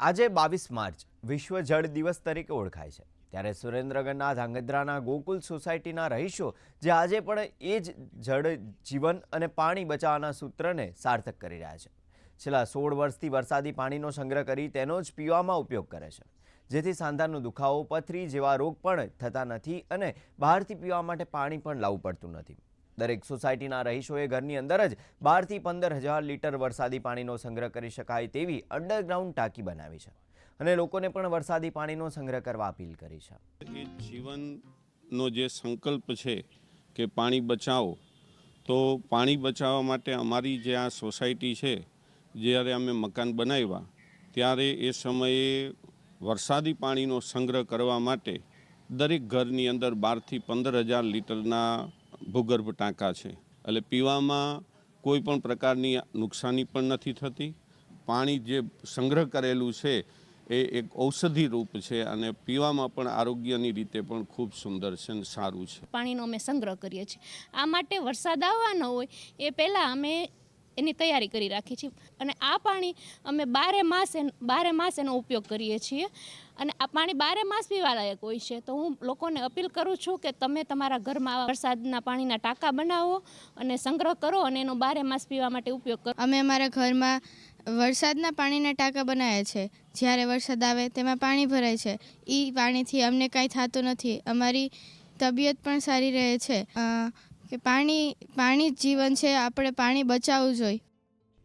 આજે બાવીસ માર્ચ, વિશ્વ જળ દિવસ તરીકે ઓળખાય છે. ત્યારે સુરેન્દ્રનગરના ધાંગધ્રાના ગોકુલ સોસાયટીના રહીશો જે આજે પણ એ જ જળ જીવન અને પાણી બચાવવાના સૂત્રને સાર્થક કરી રહ્યા છે. છેલ્લા સોળ વર્ષથી વરસાદી પાણીનો સંગ્રહ કરી તેનો જ પીવામાં ઉપયોગ કરે છે. જેથી સાંધાનો દુખાવો, પથરી જેવા રોગ પણ થતા નથી અને બહારથી પીવા માટે પાણી પણ લાવવું પડતું નથી. દરેક સોસાયટીના રહીશોએ ઘરની અંદર જ બારથી પંદર હજાર લીટર વરસાદી પાણીનો સંગ્રહ કરી શકાય તેવી અંડરગ્રાઉન્ડ ટાંકી બનાવી છે અને લોકોને પણ વરસાદી પાણીનો સંગ્રહ કરવા અપીલ કરી છે. એ જીવનનો જે સંકલ્પ છે કે પાણી બચાવો, તો પાણી બચાવવા માટે અમારી જે આ સોસાયટી છે, જ્યારે અમે મકાન બનાવ્યા, ત્યારે એ સમયે વરસાદી પાણીનો સંગ્રહ કરવા માટે દરેક ઘરની અંદર બારથી પંદર હજાર લીટરના ભૂગર્ભ ટાંકા છે. એટલે પીવામાં કોઈ પણ પ્રકારની નુકસાની પણ નથી થતી. પાણી જે સંગ્રહ કરેલું છે એ એક ઔષધિ રૂપ છે અને પીવામાં પણ આરોગ્યની રીતે પણ ખૂબ સુંદર છે અને સારું છે. પાણીનો અમે સંગ્રહ કરીએ છીએ. આ માટે વરસાદ આવવાનો હોય એ પહેલાં અમે એની તૈયારી કરી રાખીએ છીએ. અને આ પાણી અમે બારે માસ બારે માસ એનો ઉપયોગ કરીએ છીએ. અને આ પાણી બારે માસ પીવાલાયક હોય છે. તો હું લોકોને અપીલ કરું છું કે તમે તમારા ઘરમાં વરસાદના પાણીના ટાંકા બનાવો અને સંગ્રહ કરો અને એનો બારે માસ પીવા માટે ઉપયોગ કરો. અમે અમારા ઘરમાં વરસાદના પાણીના ટાંકા બનાવ્યા છે. જ્યારે વરસાદ આવે તેમાં પાણી ભરાય છે. એ પાણીથી અમને કાંઈ થતું નથી. અમારી તબિયત પણ સારી રહે છે. કે પાણી પાણી જ જીવન છે આપણે પાણી બચાવવું જોઈએ.